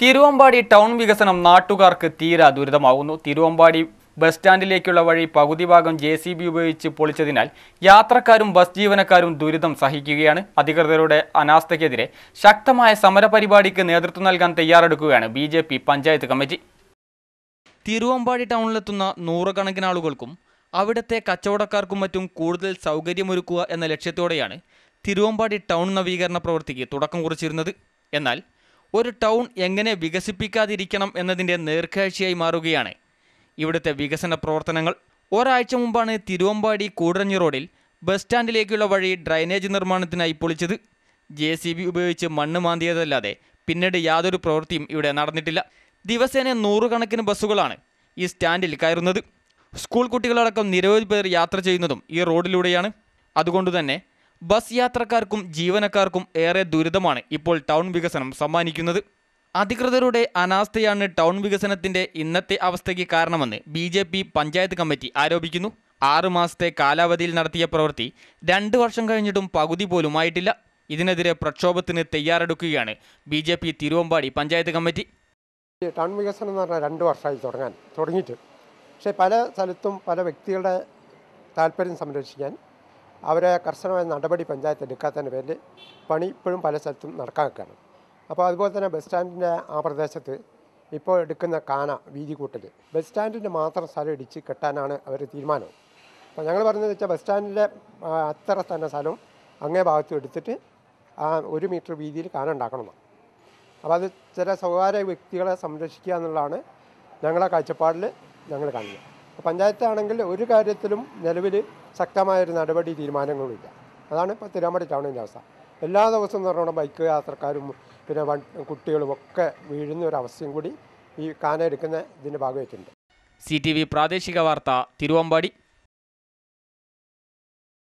Thiruvambady town വികസനം നാട്ടുകാർക്ക് തീരാ ദുരിതമാകുന്നു തിരുവമ്പാടി ബസ് സ്റ്റാൻഡിലേക്കുള്ള വഴി പകുതി ഭാഗം ജെ സി ബി ഉപയോഗിച്ച് പൊളിച്ചതിനാൽ യാത്രക്കാരും ബസ് ജീവനക്കാരും ദുരിതം സഹിക്കുകയാണ്. അധികൃതരുടെ അനാസ്ഥയ്ക്കെതിരെ ശക്തമായ സമരപരിപാടിക്ക് നേതൃത്വം നൽകാൻ തയ്യാറെടുക്കുകയാണ് B J P panchayat committee. Thiruvambady ടൗണിലെത്തുന്ന നൂറുകണക്കിന് ആളുകൾക്കും അവിടുത്തെ കച്ചവടക്കാർക്കും മറ്റും കൂടുതൽ സൗകര്യമൊരുക്കുക എന്ന ലക്ഷ്യത്തോടെയാണ് തിരുവമ്പാടി ടൗൺ നവീകരണ പ്രവൃത്തിക്ക് തുടക്കം കുറിച്ചിരുന്നത്. എന്നാൽ ഒരു ടൗൺ എങ്ങനെ വികസിപ്പിക്കാതിരിക്കണം എന്നതിന്റെ നേർക്കാഴ്ചയായി മാറുകയാണ്. ഇവിടുത്തെ വികസന പ്രവർത്തനങ്ങൾ ഒരാഴ്ച മുമ്പാണ് തിരുവമ്പാടി കൂടഞ്ഞു റോഡിൽ ബസ് സ്റ്റാൻഡിലേക്കുള്ള വഴി ഡ്രൈനേജ് നിർമ്മാണത്തിനായി പൊളിച്ചത്. ജെ സി ബി ഉപയോഗിച്ച് മണ്ണ് മാന്തിയതല്ലാതെ പിന്നീട് യാതൊരു പ്രവൃത്തിയും ഇവിടെ നടന്നിട്ടില്ല. ദിവസേന നൂറുകണക്കിന് ബസ്സുകളാണ് ഈ സ്റ്റാൻഡിൽ കയറുന്നത്. സ്കൂൾ കുട്ടികളടക്കം നിരവധി പേർ യാത്ര ചെയ്യുന്നതും ഈ റോഡിലൂടെയാണ്. അതുകൊണ്ടുതന്നെ ബസ് യാത്രക്കാർക്കും ജീവനക്കാർക്കും ഏറെ ദുരിതമാണ് ഇപ്പോൾ ടൗൺ വികസനം സമ്മാനിക്കുന്നത്. അധികൃതരുടെ അനാസ്ഥയാണ് ടൗൺ വികസനത്തിന്റെ ഇന്നത്തെ അവസ്ഥയ്ക്ക് കാരണമെന്ന് B J P panchayat committee ആരോപിക്കുന്നു. ആറ് മാസത്തെ കാലാവധിയിൽ നടത്തിയ പ്രവൃത്തി രണ്ട് വർഷം കഴിഞ്ഞിട്ടും പകുതി പോലും ആയിട്ടില്ല. ഇതിനെതിരെ പ്രക്ഷോഭത്തിന് തയ്യാറെടുക്കുകയാണ് B J P Thiruvambady panchayat committee. Town വികസനം എന്ന് പറഞ്ഞാൽ രണ്ട് വർഷമായി തുടങ്ങാൻ തുടങ്ങിയിട്ട്. പക്ഷേ പല സ്ഥലത്തും പല വ്യക്തികളുടെ താല്പര്യം സംരക്ഷിക്കാൻ അവരെ കർശനമായ നടപടി പഞ്ചായത്ത് എടുക്കാത്തതിന്റെ പേരിൽ പണി ഇപ്പോഴും പല സ്ഥലത്തും നടക്കാൻ അപ്പോൾ അതുപോലെ തന്നെ ബസ് സ്റ്റാൻഡിന്റെ ആ പ്രദേശത്ത് ഇപ്പോൾ എടുക്കുന്ന കാന വീതി കൂട്ടൽ ബസ് സ്റ്റാൻഡിന്റെ മാത്രം സ്ഥലം ഇടിച്ച് കെട്ടാനാണ് അവർ തീരുമാനം. അപ്പോൾ ഞങ്ങൾ പറഞ്ഞതെന്ന് വെച്ചാൽ ബസ് സ്റ്റാൻഡിന്റെ അത്ര തന്നെ സ്ഥലം അങ്ങേ ഭാഗത്തും എടുത്തിട്ട് ആ ഒരു മീറ്റർ വീതിയിൽ കാന ഉണ്ടാക്കണം അപ്പോൾ അത് ചില സ്വകാര്യ വ്യക്തികളെ സംരക്ഷിക്കുക എന്നുള്ളതാണ് ഞങ്ങളെ കാഴ്ചപ്പാടിൽ ഞങ്ങൾ കാണുന്നത്. പഞ്ചായത്താണെങ്കിൽ ഒരു കാര്യത്തിലും നിലവിൽ ശക്തമായൊരു നടപടി തീരുമാനങ്ങളുമില്ല അതാണ് ഇപ്പോൾ തിരുവമ്പാടി ടൗണിന്റെ അവസ്ഥ. എല്ലാ ദിവസവും എന്ന് പറഞ്ഞാൽ ബൈക്ക് യാത്രക്കാരും പിന്നെ വൺ കുട്ടികളും ഒക്കെ വീഴുന്ന ഒരു അവസ്ഥയും കൂടി ഈ കാന എടുക്കുന്ന ഇതിന്റെ ഭാഗമായിട്ടുണ്ട്. സി ടി വി പ്രാദേശിക വാർത്ത തിരുവമ്പാടി.